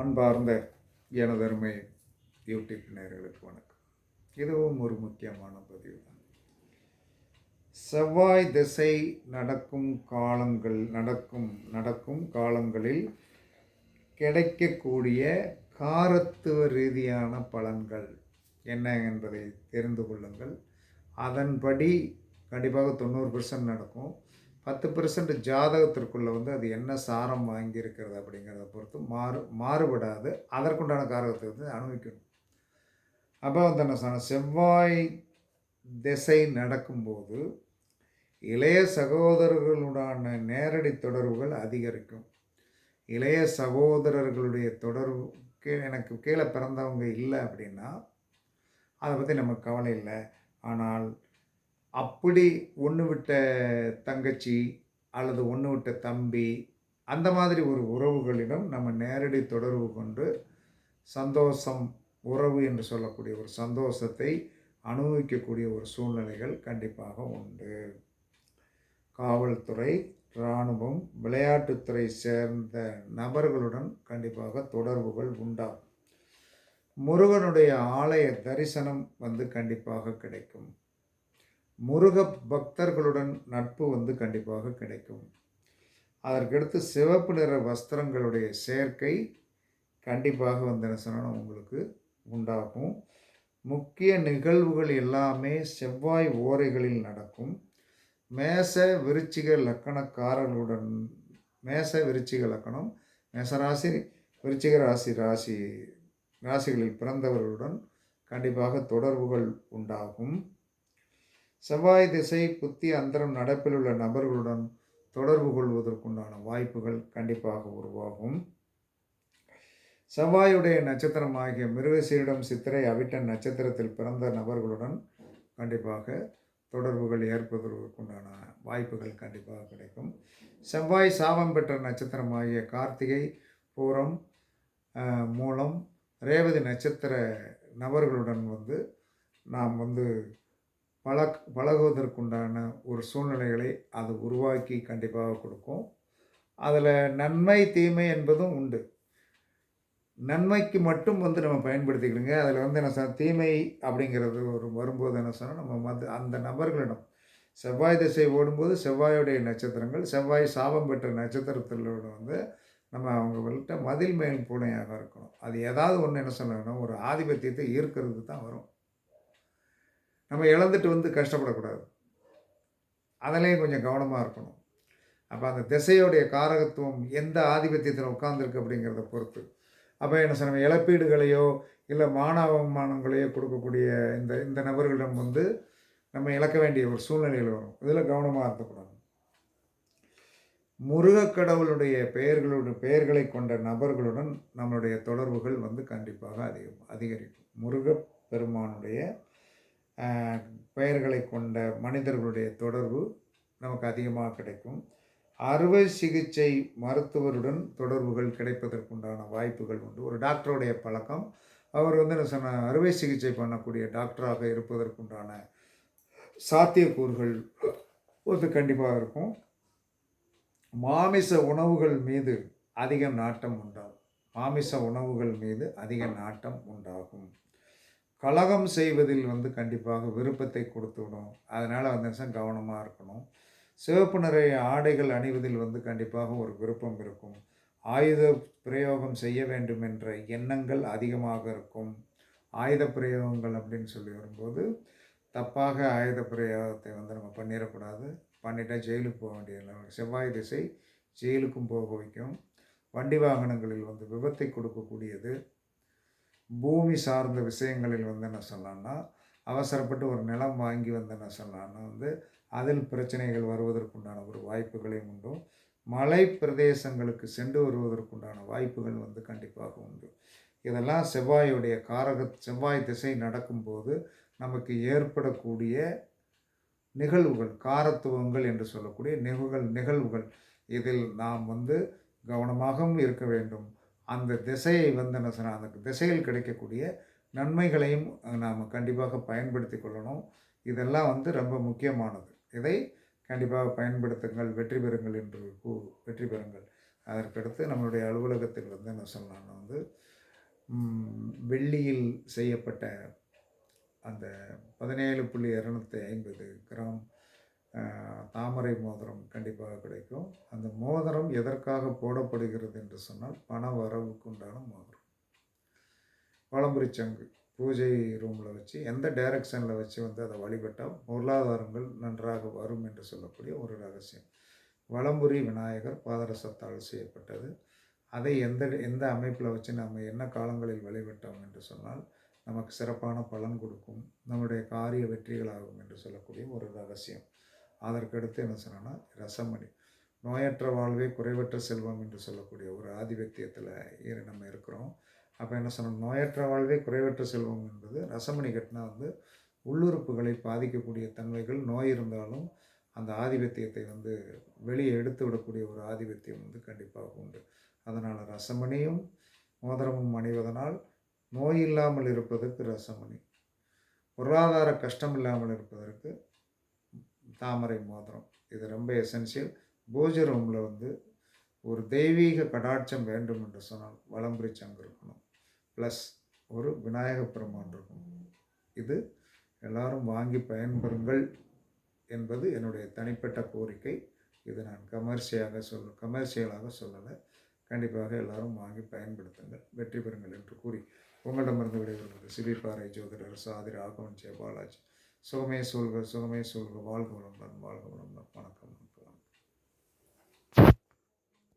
அன்பார்ந்த எனதருமை யூடியூப் நேர்களுக்கு வணக்கம். இதுவும் ஒரு முக்கியமான பதிவு தான் செவ்வாய் திசை நடக்கும் காலங்கள் நடக்கும் நடக்கும் காலங்களில் கிடைக்கக்கூடிய காரத்துவ ரீதியான பலன்கள் என்ன என்பதை தெரிந்து கொள்ளுங்கள். அதன்படி கண்டிப்பாக தொண்ணூறு பெர்சன்ட் நடக்கும். பத்து பெர்சன்ட் ஜாதகத்திற்குள்ளே வந்து அது என்ன சாரம் வாங்கியிருக்கிறது அப்படிங்கிறத பொறுத்து மாறு மாறுபடாது. அதற்குண்டான காரகத்தை வந்து அனுபவிக்கணும். அப்போ வந்து என்ன சொன்ன செவ்வாய் திசை நடக்கும்போது இளைய சகோதரர்களுடான நேரடி தொடர்புகள் அதிகரிக்கும். இளைய சகோதரர்களுடைய தொடர்புக்கு எனக்கு கீழே பிறந்தவங்க இல்லை அப்படின்னா அதை பற்றி நமக்கு கவலை இல்லை. ஆனால் அப்படி ஒன்று விட்ட தங்கச்சி அல்லது ஒன்று விட்ட தம்பி அந்த மாதிரி ஒரு உறவுகளிடம் நம்ம நேரடி தொடர்பு கொண்டு சந்தோஷம் உறவு என்று சொல்லக்கூடிய ஒரு சந்தோஷத்தை அனுபவிக்கக்கூடிய ஒரு சூழ்நிலைகள் கண்டிப்பாக உண்டு. காவல்துறை இராணுவம் விளையாட்டுத்துறை சேர்ந்த நபர்களுடன் கண்டிப்பாக தொடர்புகள் உண்டாகும் முருகனுடைய ஆலய தரிசனம் வந்து கண்டிப்பாக கிடைக்கும். முருக பக்தர்களுடன் நட்பு வந்து கண்டிப்பாக கிடைக்கும். அதற்கடுத்து சிவப்பு நிற வஸ்திரங்களுடைய சேர்க்கை கண்டிப்பாக வந்து என்ன சொன்னால் உங்களுக்கு உண்டாகும். முக்கிய நிகழ்வுகள் எல்லாமே செவ்வாய் ஓரைகளில் நடக்கும். மேச விருச்சிக லக்கணக்காரர்களுடன் மேச விருச்சிக லக்கணம் மேசராசி விருச்சிக ராசி ராசி ராசிகளில் பிறந்தவர்களுடன் கண்டிப்பாக தொடர்புகள் உண்டாகும். செவ்வாய் திசை புத்தி அந்தரம் நடப்பில் உள்ள நபர்களுடன் தொடர்பு கொள்வதற்குண்டான வாய்ப்புகள் கண்டிப்பாக உருவாகும். செவ்வாயுடைய நட்சத்திரமாகிய மிருகசீரிடம் சித்திரை அவிட்டன் நட்சத்திரத்தில் பிறந்த நபர்களுடன் கண்டிப்பாக தொடர்புகள் ஏற்பதற்குண்டான வாய்ப்புகள் கண்டிப்பாக கிடைக்கும். செவ்வாய் சாபம் பெற்ற நட்சத்திரமாகிய கார்த்திகை பூரம் மூலம் ரேவதி நட்சத்திர நபர்களுடன் வந்து நாம் வந்து பழக் பழகுவதற்குண்டான ஒரு சூழ்நிலைகளை அது உருவாக்கி கண்டிப்பாக கொடுக்கும். அதில் நன்மை தீமை என்பதும் உண்டு. நன்மைக்கு மட்டும் வந்து நம்ம பயன்படுத்திக்கிடுங்க. அதில் வந்து என்ன சொன்னால் தீமை அப்படிங்கிறது ஒரு வரும்போது என்ன சொன்னால் நம்ம வந்து அந்த நபர்களிடம் செவ்வாய் திசை ஓடும்போது செவ்வாயுடைய நட்சத்திரங்கள் செவ்வாய் சாபம் பெற்ற நட்சத்திரத்திலோட வந்து நம்ம அவங்கள்ட்ட மதில் மேல் பூனையாக இருக்கணும். அது ஏதாவது ஒன்று என்ன சொல்லணும் ஒரு ஆதிபத்தியத்தை ஈர்க்கிறதுக்கு தான் வரும். நம்ம இழந்துட்டு வந்து கஷ்டப்படக்கூடாது. அதிலையும் கொஞ்சம் கவனமாக இருக்கணும். அப்போ அந்த திசையோடைய காரகத்துவம் எந்த ஆதிபத்தியத்தில் உட்காந்துருக்கு அப்படிங்கிறத பொறுத்து. அப்போ என்ன சொன்ன இழப்பீடுகளையோ இல்லை மானவமானங்களையோ கொடுக்கக்கூடிய இந்த இந்த நபர்களிடம் வந்து நம்ம இழக்க வேண்டிய ஒரு சூழ்நிலையில் வரும். இதில் கவனமாக இருக்கக்கூடாது முருகக்கடவுளுடைய பெயர்களுடைய பெயர்களை கொண்ட நபர்களுடன் நம்மளுடைய தொடர்புகள் வந்து கண்டிப்பாக அதிகம் அதிகரிக்கும். முருகப் பெருமானுடைய பெயர்களை கொண்ட மனிதர்களுடைய தொடர்பு நமக்கு அதிகமாக கிடைக்கும். அறுவை சிகிச்சை மருத்துவருடன் தொடர்புகள் கிடைப்பதற்குண்டான வாய்ப்புகள் உண்டு. ஒரு டாக்டருடைய பழக்கம். அவர் வந்து என்ன சொன்ன அறுவை சிகிச்சை பண்ணக்கூடிய டாக்டராக இருப்பதற்குண்டான சாத்தியக்கூறுகள் வந்து கண்டிப்பாக இருக்கும். மாமிச உணவுகள் மீது அதிக நாட்டம் உண்டாகும். மாமிச உணவுகள் மீது அதிக நாட்டம் உண்டாகும். கலகம் செய்வதில் வந்து கண்டிப்பாக விருப்பத்தை கொடுத்துவிடும். அதனால் வந்து கவனமாக இருக்கணும். சிவப்பு நிறைய ஆடைகள் அணிவதில் வந்து கண்டிப்பாக ஒரு விருப்பம் இருக்கும். ஆயுத பிரயோகம் செய்ய வேண்டும் என்ற எண்ணங்கள் அதிகமாக இருக்கும். ஆயுத பிரயோகங்கள் அப்படின்னு சொல்லி வரும்போது தப்பாக ஆயுத பிரயோகத்தை வந்து நம்ம பண்ணிடக்கூடாது. பண்ணிட்டால் ஜெயிலுக்கு போக வேண்டிய செவ்வாய் திசை ஜெயிலுக்கும் போக வைக்கும். வண்டி வாகனங்களில் வந்து விபத்தை கொடுக்கக்கூடியது. பூமி சார்ந்த விஷயங்களில் வந்து என்ன சொல்லலாம்னா அவசரப்பட்டு ஒரு நிலம் வாங்கி வந்து என்ன சொல்லலாம்னா வந்து அதில் பிரச்சனைகள் வருவதற்குண்டான ஒரு வாய்ப்புகளையும் உண்டு. மலை பிரதேசங்களுக்கு சென்று வருவதற்குண்டான வாய்ப்புகள் வந்து கண்டிப்பாக உண்டு. இதெல்லாம் செவ்வாயுடைய காரக செவ்வாய் திசை நடக்கும்போது நமக்கு ஏற்படக்கூடிய நிகழ்வுகள் காரத்துவங்கள் என்று சொல்லக்கூடிய நிகழ்வுகள் நிகழ்வுகள். இதில் நாம் வந்து கவனமாகவும் இருக்க வேண்டும். அந்த திசையை வந்து என்ன சொன்னால் அந்த திசையில் கிடைக்கக்கூடிய நன்மைகளையும் நாம் கண்டிப்பாக பயன்படுத்தி கொள்ளணும். இதெல்லாம் வந்து ரொம்ப முக்கியமானது. இதை கண்டிப்பாக பயன்படுத்துங்கள் வெற்றி பெறுங்கள் என்று கூ வெற்றி பெறுங்கள். அதற்கடுத்து நம்மளுடைய அலுவலகத்தில் வந்து என்ன சொல்லலாம்னா வந்து வெள்ளியில் செய்யப்பட்ட அந்த பதினேழு புள்ளி இரநூத்தி ஐம்பது கிராம் தாமரை மோதிரம் கண்டிப்பாக கிடைக்கும். அந்த மோதிரம் எதற்காக போடப்படுகிறது என்று சொன்னால் பண வரவுக்கு உண்டான மோதிரம். வலம்புரி சங்கு பூஜை ரூமில் வச்சு எந்த டைரக்ஷனில் வச்சு வந்து அதை வழிபட்டால் பொருளாதாரங்கள் நன்றாக வரும் என்று சொல்லக்கூடிய ஒரு ரகசியம். வலம்புரி விநாயகர் பாதரசத்தால் செய்யப்பட்டது. அதை எந்த எந்த அமைப்பில் வச்சு நம்ம என்ன காலங்களில் வழிபட்டோம் என்று சொன்னால் நமக்கு சிறப்பான பலன் கொடுக்கும் நம்முடைய காரிய வெற்றிகளாகும் என்று சொல்லக்கூடிய ஒரு ரகசியம். அதற்கடுத்து என்ன சொன்னோன்னா ரசமணி. நோயற்ற வாழ்வே குறைவற்ற செல்வம் என்று சொல்லக்கூடிய ஒரு ஆதிபத்தியத்தில் இரு- நம்ம இருக்கிறோம். அப்போ என்ன சொன்னோம் நோயற்ற வாழ்வே குறைவற்ற செல்வம் என்பது ரசமணி கட்டினா வந்து உள்ளுறுப்புகளை பாதிக்கக்கூடிய தன்மைகள் நோய் இருந்தாலும் அந்த ஆதிபத்தியத்தை வந்து வெளியே எடுத்து விடக்கூடிய ஒரு ஆதிபத்தியம் வந்து கண்டிப்பாக உண்டு. அதனால் ரசமணியும் மோதிரமும் அணிவதனால் நோய் இல்லாமல் இருப்பதற்கு ரசமணி. பொருளாதார கஷ்டம் இல்லாமல் இருப்பதற்கு தாமரை மோதிரம் இது ரொம்ப எசென்சியல் பூஜை ரூமில் வந்து ஒரு தெய்வீக கடாட்சம் வேண்டும் என்று சொன்னால் வலம்புரி சங்கு இருக்கணும். ப்ளஸ் ஒரு விநாயக பெருமான் இருக்கணும். இது எல்லாரும் வாங்கி பயன்பெறுங்கள் என்பது என்னுடைய தனிப்பட்ட கோரிக்கை. இது நான் கமர்ஷியாக சொல் கமர்ஷியலாக சொல்லலை. கண்டிப்பாக எல்லாரும் வாங்கி பயன்படுத்துங்கள். வெற்றி பெறுங்கள் என்று கூறி உங்களிடமிருந்து விடைபெறுவது சிபிபாறை ஜோதிடர் சாதி ராகவன் ஜெயபாலாஜி. சுகமே சொல்க சுகமே சொல்க வாழ்க வளமுடன் வாழ்க வளமுடன். வணக்கம்.